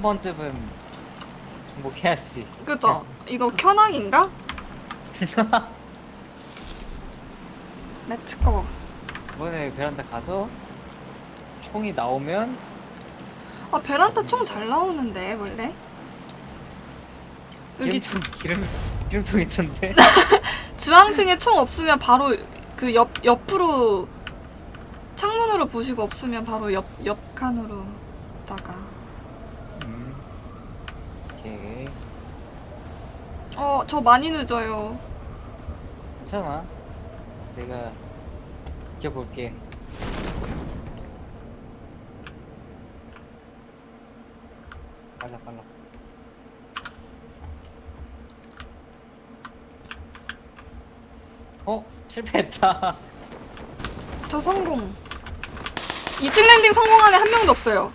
한 번쯤은 정복해야지. 그죠? 이거 켜낭인가? 렛츠고. 이번에 베란다 가서 총이 나오면 아 베란다 총 잘 나오는데 원래? 여기 기름통 기름 기름통 있던데. 주황핑에 총 없으면 바로 그 옆 옆으로 창문으로 부시고 없으면 바로 옆 옆 칸으로다가 음. 오케이. 어 저 많이 늦어요. 괜찮아. 내가 이겨볼게. 빨라 빨라. 어 실패했다. 저 성공. 2층 랜딩 성공한 애 한 명도 없어요.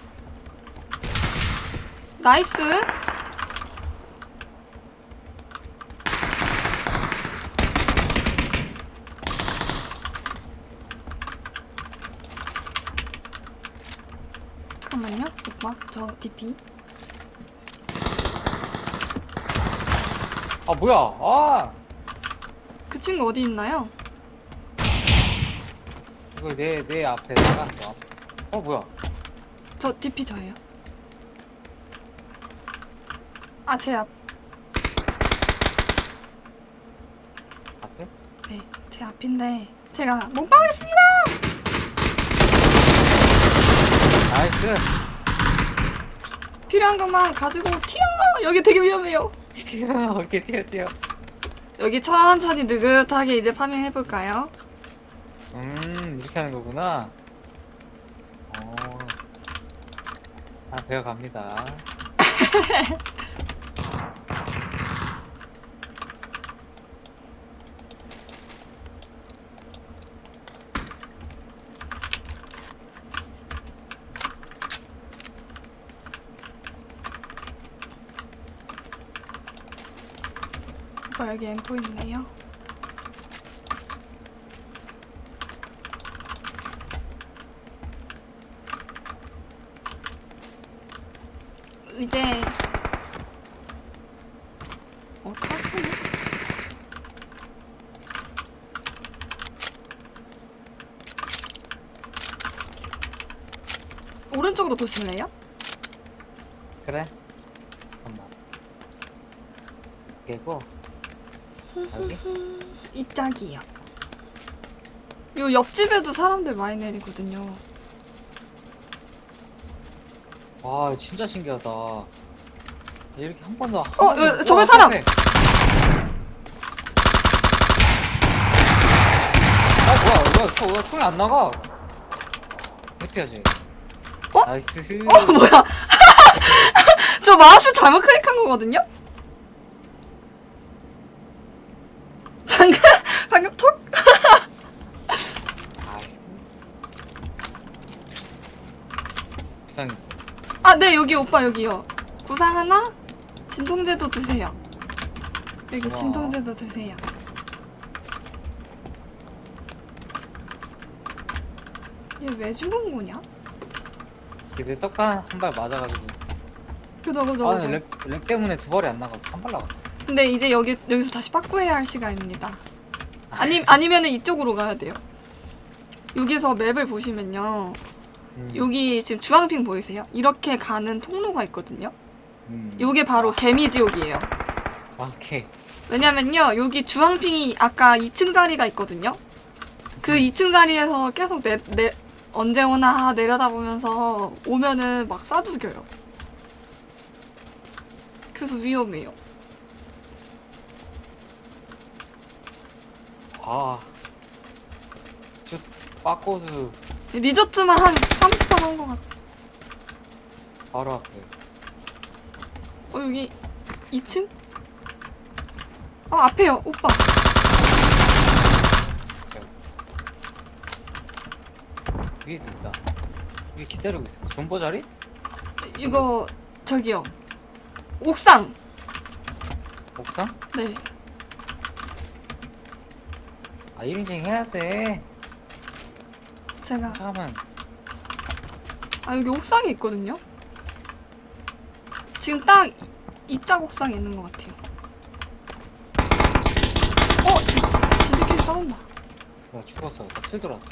나이스. 잠깐만요. 오빠, 저 DP. 아 뭐야? 아 그 친구 어디 있나요? 이거 내내 앞에 나갔어. 어 뭐야? 저 DP 저예요. 아, 제 앞. 앞에? 네, 제 앞인데 제가 몸빵했습니다. 나이스. 필요한 것만 가지고 튀어. 여기 되게 위험해요. 튀어 어깨 튀어 튀어. 여기 천천히 느긋하게 이제 파밍해 볼까요? 음 이렇게 하는 거구나. 어. 아 배워갑니다. 오빠 여기 엠포 있네요. 이제 어 카페네? 오른쪽으로 도실래요? 그래? 잠깐만. 깨고 여기? 이 짝이요. 요 옆집에도 사람들 많이 내리거든요. 와 진짜 신기하다. 이렇게 한 번도 한 어, 번도- 여- 저기 와, 사람! 앞에. 아 뭐야 뭐야 총, 왜 총이 안 나가? 해피하지. 어? 나이스. 어 뭐야? 저 마우스 잘못 클릭한 거거든요? 방금 방금 톡? 나이스. 부상했어. 아 네 여기 오빠 여기요. 구상 하나, 진통제도 드세요. 여기 고마워. 진통제도 드세요. 얘 왜 죽은 거냐? 내 떡간 한 발 맞아가지고. 그죠 그죠 아, 그죠. 렉, 렉 때문에 두 발이 안 나갔어. 한발 나갔어. 근데 이제 여기 여기서 다시 빠꾸해야 할 시간입니다. 아니 아니면은 이쪽으로 가야 돼요. 여기서 맵을 보시면요. 음, 여기 지금 주황핑 보이세요? 이렇게 가는 통로가 있거든요. 음. 요게 바로 개미 지옥이에요. 아, 오케이. 왜냐면요, 여기 주황핑이 아까 2층 자리가 있거든요. 그 2층 자리에서 계속 내, 내, 언제 오나 내려다보면서 오면은 막 쏴 죽여요. 그래서 위험해요. 아. 저 빠꼬즈 리조트만 한 30번 한 것 같아. 바로 앞에. 어, 여기 2층? 어, 앞에요, 오빠. 위에도 있다. 위에 기다리고 있어. 존버 자리? 이거, 저기요. 옥상! 옥상? 네. 아, 1인칭 해야 돼. 제가. 잠깐만. 아, 여기 옥상에 있거든요? 지금 딱 이자 옥상에 있는 것 같아요. 어, 지, 지들끼리 싸운다. 나 죽었어. 나 틀 들어왔어.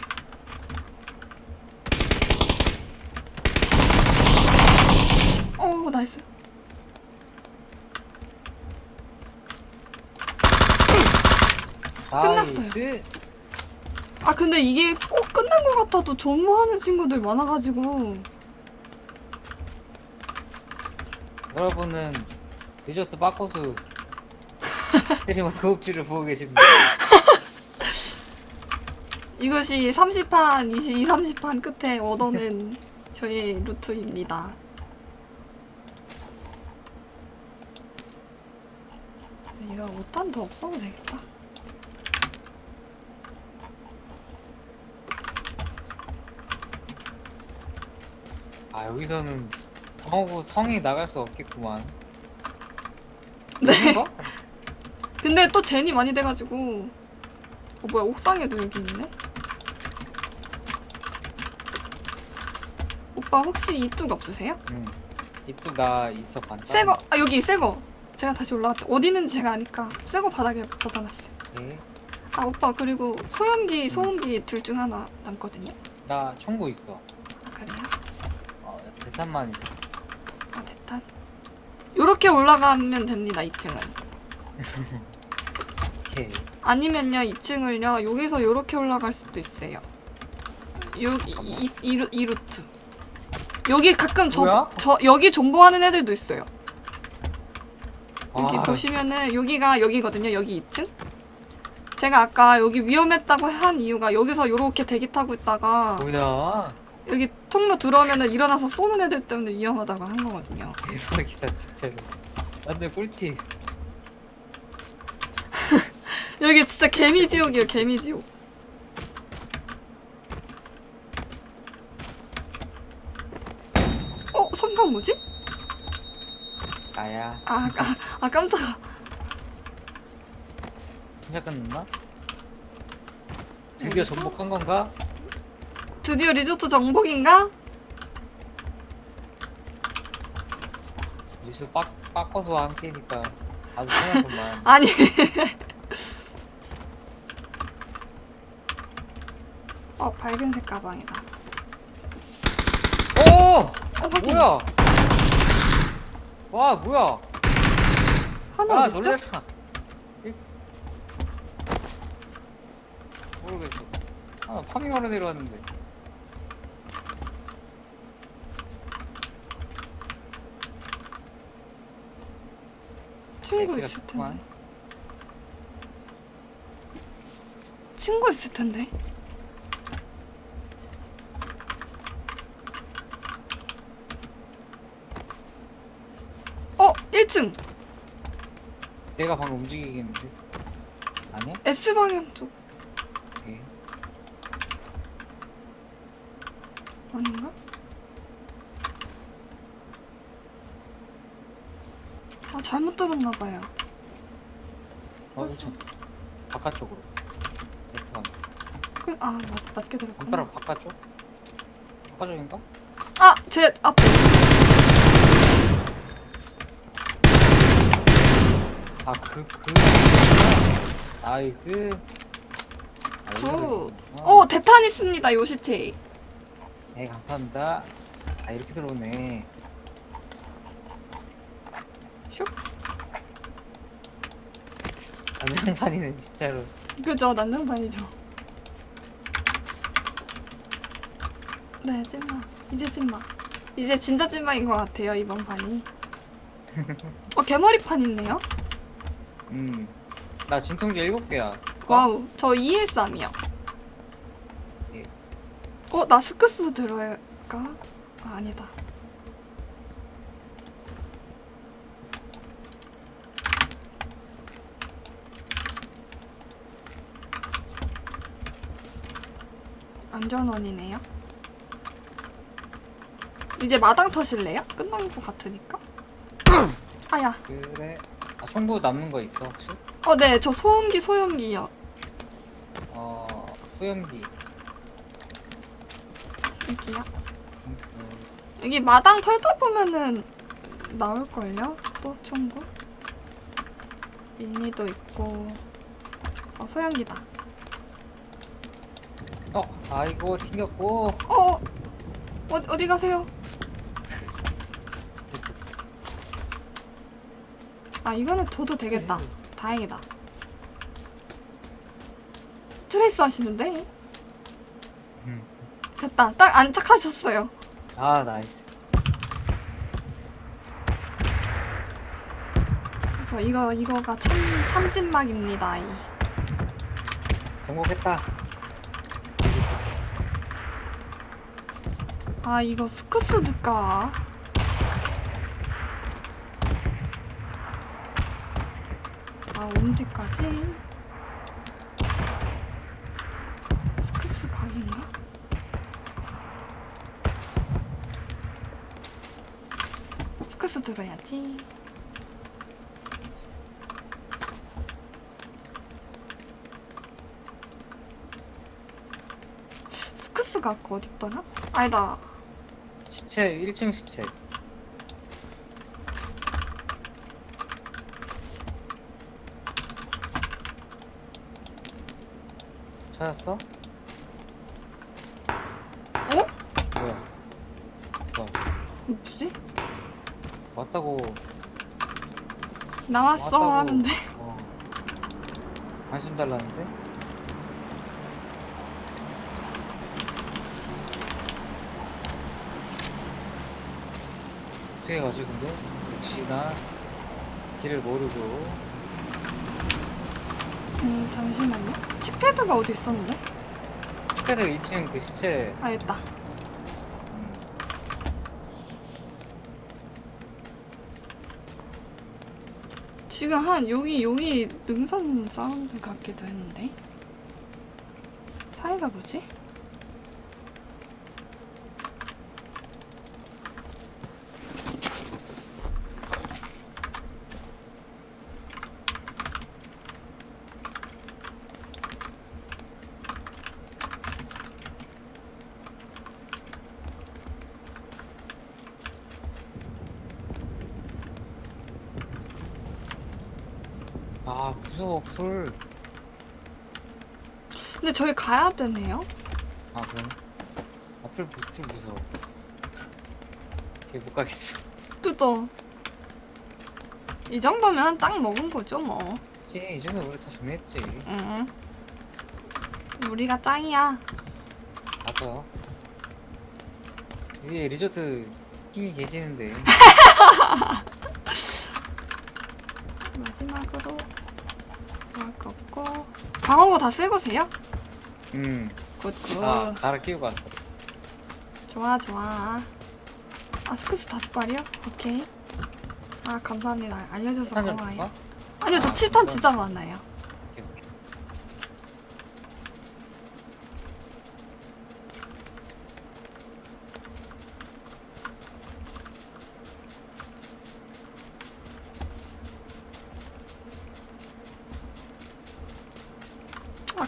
어, 나이스. 끝났어요. 나이스. 아, 근데 이게 꼭 끝난 것 같아도 존모하는 친구들 많아가지고. 여러분은 리조트 빠코스 스트리머 도읍지를 보고 계십니다. 이것이 30판, 22, 30판 끝에 얻어낸 저의 루트입니다. 이거 5탄 더 없어도 되겠다. 아 여기서는 성우 성이 나갈 수 없겠구만. 네. 근데 또 젠이 많이 돼가지고. 어, 뭐야, 옥상에도 여기 있네? 오빠 혹시 이뚝 없으세요? 응. 이쪽 나 있어 반짝. 새거, 아, 여기 새거. 제가 다시 올라갔다. 어디 있는지 제가 아니까 새거 바닥에 벗어났어요. 예. 아, 오빠, 그리고 소염기, 소음기 둘 중 하나 남거든요? 나 청구 있어. 아, 그래요? 어, 대탄만 있어. 아, 됐다. 요렇게 올라가면 됩니다, 2층은. 오케이. 아니면요, 2층을요, 여기서 요렇게 올라갈 수도 있어요. 요, 이, 이, 이, 루- 이 루트. 여기 가끔 저, 뭐야? 저, 여기 존버하는 애들도 있어요. 여기 아, 보시면은, 여기가 여기거든요, 여기 2층? 제가 아까 여기 위험했다고 한 이유가 여기서 요렇게 대기 타고 있다가 뭐야? 여기 통로 들어오면은 일어나서 쏘는 애들 때문에 위험하다고 한 거거든요. 대박이다 진짜로. 완전 꿀팁. 여기 진짜 개미 지옥이에요, 개미 지옥. 어, 성강 뭐지? 나야. 아, 아, 아 깜짝아. 진짜 끝났나? 드디어 여기서? 정복한 건가? 드디어 리조트 정복인가? 리스 빡 빡거스와 함께니까 아주 편하구만. 아니. 어, 밝은색 가방이다. 오! 어, 확인. 뭐야? 와 뭐야? 하나 아 어딨죠? 놀래라. 이- 모르겠어. 아 파밍하러 내려왔는데. 친구 있을 텐데. 친구 있을 텐데. 어, 1층. 내가 방금 움직이긴 했어. 아니야? S 방향 쪽 오케이. 아닌가? 잘못 들었나 봐요. 어, 그쵸. 바깥쪽으로. S 방. 그, 아 맞, 맞게 들었구나. 손가락 바깥쪽? 바깥쪽인가? 아, 제 앞에. 아, 그, 그. 나이스. 아, 굿. 이거를- 어, 대탄 있습니다, 요 시체. 네, 감사합니다. 아, 이렇게 들어오네. 안장판이네, 진짜로. 그죠, 난장판이죠. 네, 찐마. 이제 찐마. 이제 진짜 찐마인 것 같아요, 이번 판이. 어, 개머리판 있네요? 음. 나 진통제 7개야. 와우, 저 213이요. 예. 어, 나 스크스 들어갈까? 아, 아니다. 안전원이네요. 이제 마당 터실래요? 끝난 것 같으니까. 아야. 그래. 아, 총구 남는 거 있어, 혹시? 어, 네, 저 소음기, 소염기요. 어, 소염기. 여기요. 음, 음. 여기 마당 털다 보면은 나올걸요? 또 총구? 미니도 있고 어 소형기다 어 아이고 튕겼고 어, 어 어디, 어디 가세요? 아 이거는 둬도 되겠다 다행이다 트레이스 하시는데? 음. 됐다 딱 안착하셨어요 아 나이스 저 이거 이거가 참 참진막입니다 이. 성공했다 아 이거 스크스 듣까 아 언제까지 스크스 각인가? 스크스 들어야지 스크스가 아까 어딨더라? 아니다 시체 1층 시체 찾았어? 어? 뭐야 뭐 뭐지? 왔다고 나왔어 왔다고 하는데 어. 관심 달라는데? 가지 근데? 역시나 길을 모르고 음 잠시만요 칩패드가 어디 있었는데? 스패드 2층 그 시체 아 있다 음, 지금 한 여기 여기 능선 사운드 같기도 했는데 사이가 뭐지? 아 무서워 풀 근데 저희 가야 되네요. 아 그럼 아풀 풀 무서워 걔못 가겠어 그죠? 이 정도면 짱 먹은 거죠 뭐. 그치 이 정도 우리 다 정리했지 응. 우리가 짱이야. 맞아 위에 리조트 킹이 계시는데 마지막으로 뭐할 거 없고 방어구 다 쓰고세요? 음 굿굿. 아, 나를 끼우고 왔어. 좋아 좋아. 아 스크스 다섯 발이요? 오케이. 아 감사합니다. 알려줘서 탄좀 고마워요. 줄까? 아니요 저 아, 7탄 그럼. 진짜 많아요. 오케이, 오케이.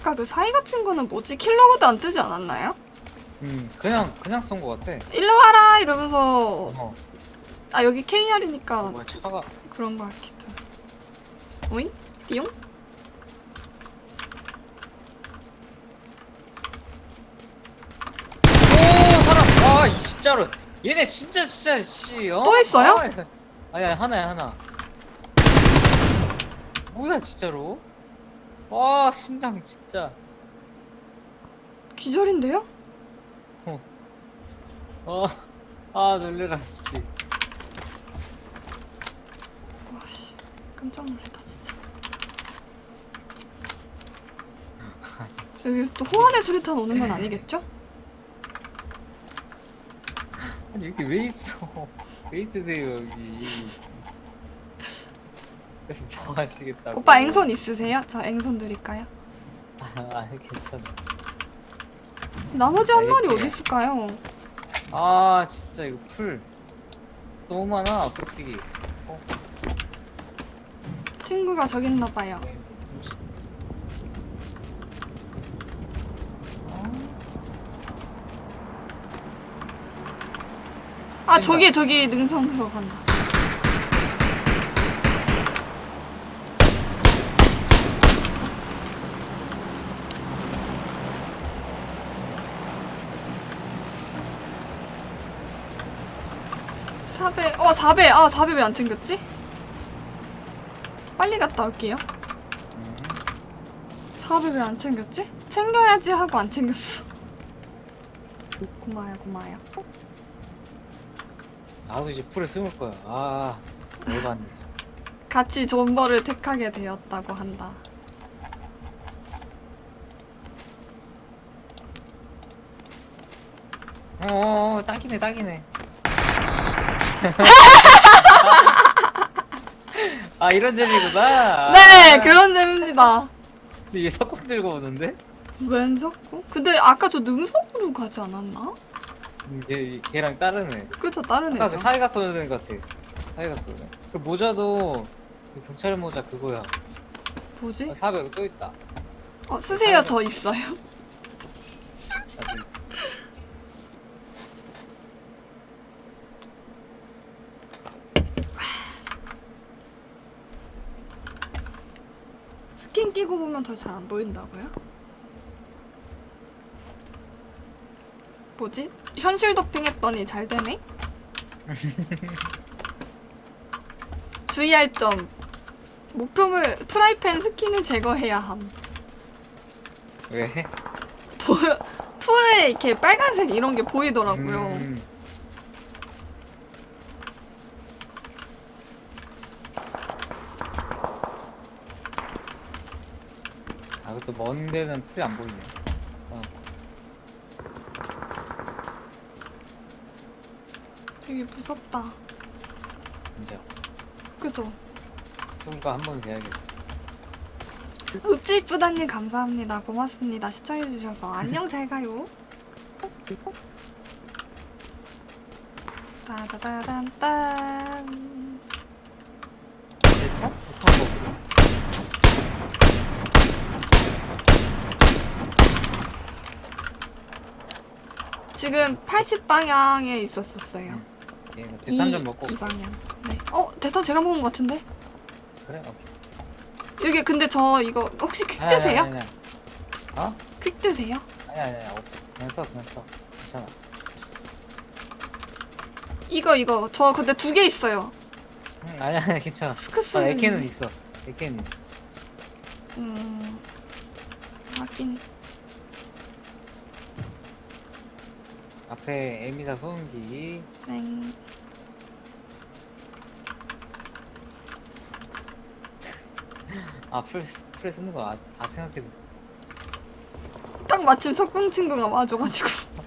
아까 그 사이가 친구는 뭐지? 킬러고도 안 뜨지 않았나요? 음, 그냥 그냥 쏜 거 같아. 일로 와라 이러면서 어, 아 여기 KR이니까 뭐야 차가 그런 거 같기도. 오잉? 띠용? 오 사람. 아, 이 진짜로. 얘네 진짜 진짜 씨. 어? 또 있어요? 아, 아니 아니 하나야 하나. 뭐야 진짜로? 와 심장 진짜. 기절인데요? 어, 아 놀래라 씨. 와씨 깜짝 놀랐다 진짜. 여기 또 호환의 수리탄 오는 건 아니겠죠? 아니 여기 왜 있어? 왜 있으세요 여기? 뭐 하시겠다고? 오빠 앵손 있으세요? 저 앵손 드릴까요? 아, 아니 괜찮아. 나머지 한 마리. 어디 있을까요? 아 진짜 이거 풀 너무 많아 껍데기. 어, 친구가 저기 있나 봐요. 네. 아, 아 뛴다. 저기 저기 능선 들어간다. 4배 어 4배 아 4배 왜 안 챙겼지? 빨리 갔다 올게요 음. 4배 왜 안 챙겼지? 챙겨야지 하고 안 챙겼어 고마워요 고마워요 나도 이제 풀에 숨을 거야. 아, 열받네. 진짜. 같이 존버를 택하게 되었다고 한다 어, 어, 딱이네, 딱이네. 아, 이런 재미구나. 네 아. 그런 재미입니다 근데 얘 석궁 들고 오는데? 웬 석구? 근데 아까 저 능석으로 가지 않았나? 음, 얘, 걔랑 다르네. 그쵸 다른 아까 애죠 그 사이가 쏘는 애 같아. 사이가 쏘는 애. 그 모자도 그 경찰 모자 그거야. 뭐지? 400또 있다. 어 쓰세요 저 있어요 나도 있어. 스킨 끼고 보면 더 잘 안 보인다고요? 뭐지? 현실 도핑했더니 잘 되네? 주의할 점 목표물 프라이팬 스킨을 제거해야 함 왜? 보여 풀에 이렇게 빨간색 이런 게 보이더라고요 음. 아, 그것도 먼 데는 풀이 안 보이네. 어. 되게 무섭다 진짜. 그죠? 풀과 한번 돼야겠어. 읍지 이쁘다님 감사합니다 고맙습니다 시청해주셔서 안녕 잘 가요 따다다단 딴 대탄? 대탄 먹으러. 지금 80방향에 있었었어요 예, 나 대탄 좀 먹고. 이 방향 네. 어 대탄 제가 먹은 것 같은데 그래? 오케이. 여기 근데 저 이거 혹시 퀵 아니, 아니, 드세요? 아니, 아니. 어? 퀵 드세요? 아니, 아니, 아니, 없어. 그냥 써, 그냥 써. 괜찮아. 이거 이거 저 근데 두 개 있어요 응, 아니, 아니, 괜찮아. 스크스 아, 에케는 있어. 에케는 있어. 음 하긴 앞에 에미사 소음기. 네. 아, 풀, 풀에 쓰는 거 아, 다 생각해서. 딱 마침 석궁 친구가 와줘가지고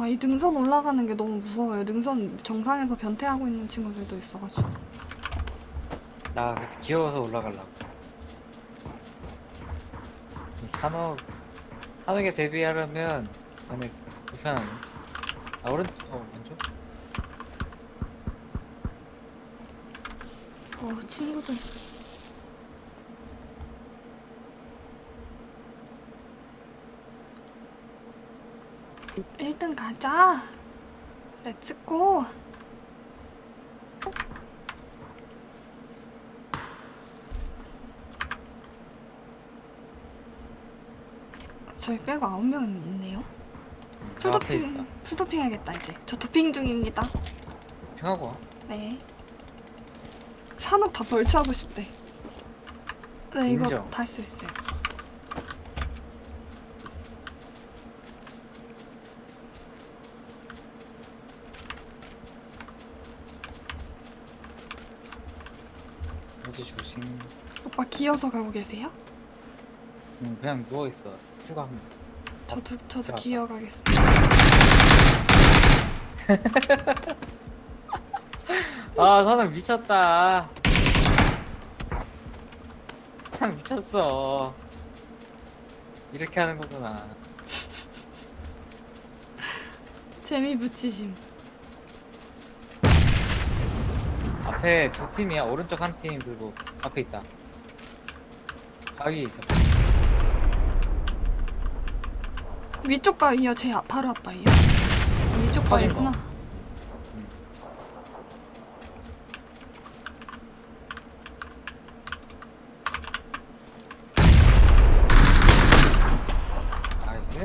아 이 능선 올라가는 게 너무 무서워요 능선 정상에서 변태하고 있는 친구들도 있어가지고 나 그래서 귀여워서 올라가려고. 이 산업, 산업에 대비하려면, 안에 불편하네. 아, 오른? 어 친구들 일등 가자 렛츠고 저희 빼고 아홉 명 있네요 앞에 있다. 풀도핑 풀도핑 해야겠다 이제 저 도핑 중입니다 평하고 와. 네. 산업 다 벌초하고 싶대. 네, 이거 인정. 다 할 수 있어요. 어디 조심. 오빠 기어서 가고 계세요? 응, 그냥 누워있어. 출가합니다. 저도 저도 자. 기어 가겠습니다. 아, 사람 미쳤다. 사람 미쳤어. 이렇게 하는 거구나. 재미 붙이심. 앞에 두 팀이야. 오른쪽 한 팀 그리고 앞에 있다. 바위 있어. 위쪽 바위요? 제 앞- 바로 앞바위요? 위쪽 바위구나. 거. 나이스.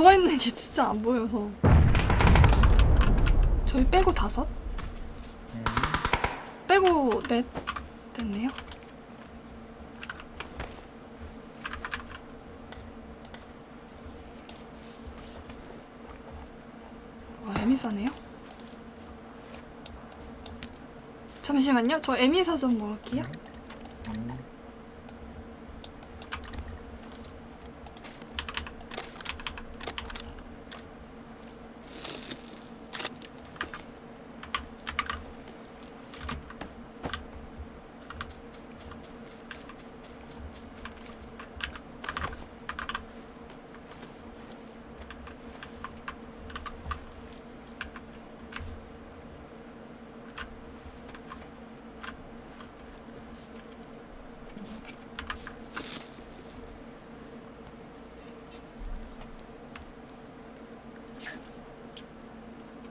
누워있는 게 진짜 안 보여서. 저희 빼고 다섯? 음. 빼고 넷 됐네요. 와, 에미사네요. 잠시만요. 저 에미사 좀 먹을게요. 음.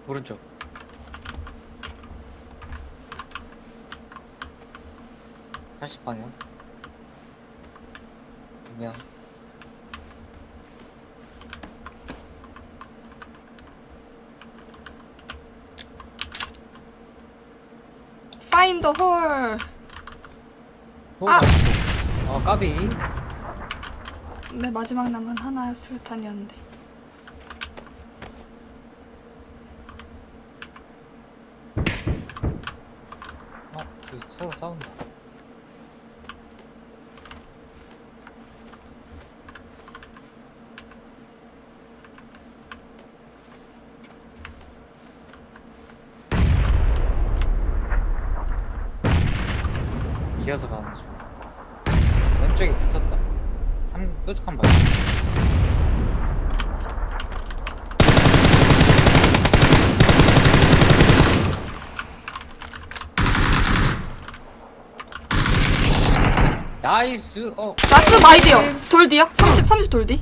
오른쪽. 팔십 방향. 두명 Find the hole. 어, 아! 어, 까비. 네, 마지막 남은 하나 수류탄이었는데. 어, 저기 서로 싸운다. 기어서 가는 중. 왼쪽에 붙었다. 삼 뾰족한 발. 나이스. 어. 라스 마이디어. 돌 뒤요? 30, 30 돌 뒤.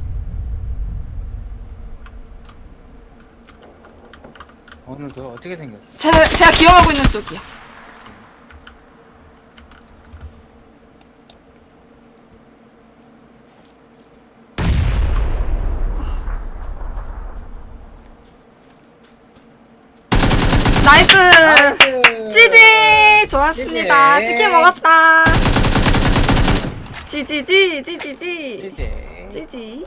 오늘도 어떻게 생겼어? 제가, 제가 기억하고 있는 쪽이요. 나이스! 찌지! 좋았습니다. 찌지. 치킨 먹었다. 지지지, 지지지. 이제 찌지.